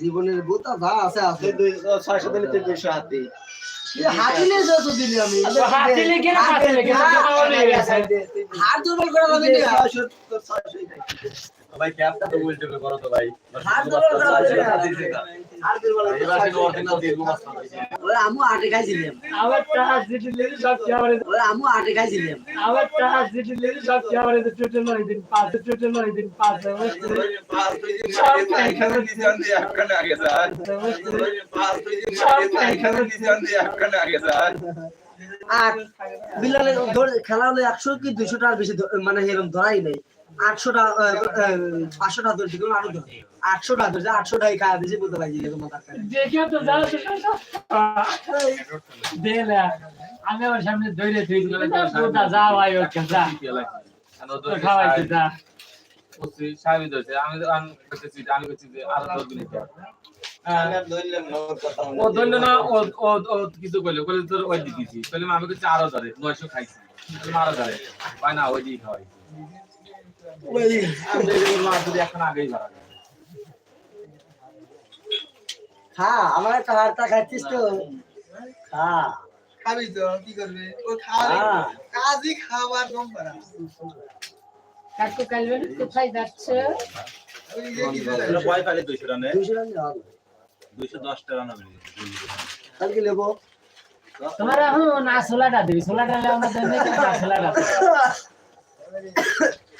জীবনের বোতা যা আছে আছে। ছয়শো দিলে তুই দুশো হাতি হাতিলে যত দিলি আমি হাতিলে কেন হাতিলে হাতে লেগে না বলে গেছে হাত দুর্বল করে না। ছয়শো ভাই ক্যাপটা তো উল্টে করে করো তো ভাই। আর দুর্বল এবার কিন্তু অরিজিনাল দিয়ে ঘুমাস না ওরে আমু আটে খাইছিলাম। আবার টাস জিটি সব কি আবার আমু আটে খাইছিলাম। আবার টাস জিটি সব কি আবার টোটাল নয় দিন? পাঁচ টোটাল নয় দিন পাঁচ আর বিলালে খেলা হলে একশো কি দুইশো টাকার বেশি মানে এরকম ধরাই নেই। আটশো টাকা পাঁচশো টাকা ধরছি কোনো আরও ধরে আটশো ধরছে আটশো খাওয়া দিয়েছে বলতে পারছি এরকম দেখে তো আমি আমার সামনে ধরে যা ভাই ওকে যা। যা। আমি কিছু কইলো কইলে তোর ওই আমি করছি আরও ধরে নয়শো খাইছি। আরও ধরে। না ওই দিয়ে খাওয়াই খা আমার একটা হারটা খাচ্ছিস তো। খা। খাবি তো কি করবে? ও খাওয়ার হ্যাঁ। কাজই খাবার কম করা কাকু কালবেন কোথায় যাচ্ছে? ওই যে কি বলে? ভয় পালে 200 রানে দুইশো টাকা দেওয়া হবে 210 টাকা রানে কালকে নেব। তোমার এখন আসলাটা দিবি। সোলাটা লে আমরা দেবে গরম না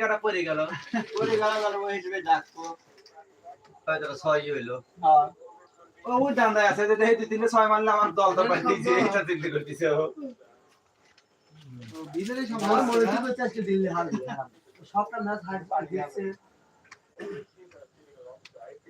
গেল পরে গেল ওই হিসেবে ডাকবো হয়তো ছয় হইল হ্যাঁ। ও ওই আছে যে তিনটে ছয় মারলে আমার দল দল পাঠিয়েছে এটা চিন্তা করতেছে ও ভিতরে সম্মান মনে হচ্ছে দিল্লি হারবে সবটা ম্যাচ হার পার দিয়েছে সুদা খাইলো কি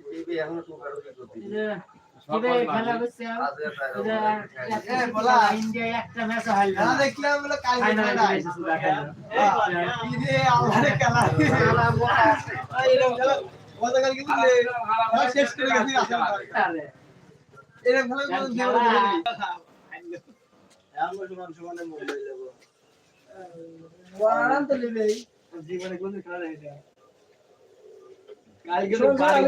রে আমারে খেলা এরকম খেলা গতকাল কিন্তু খেলা শেষ করে গেছি এরকম খেলা জীবনে কোনো খেলা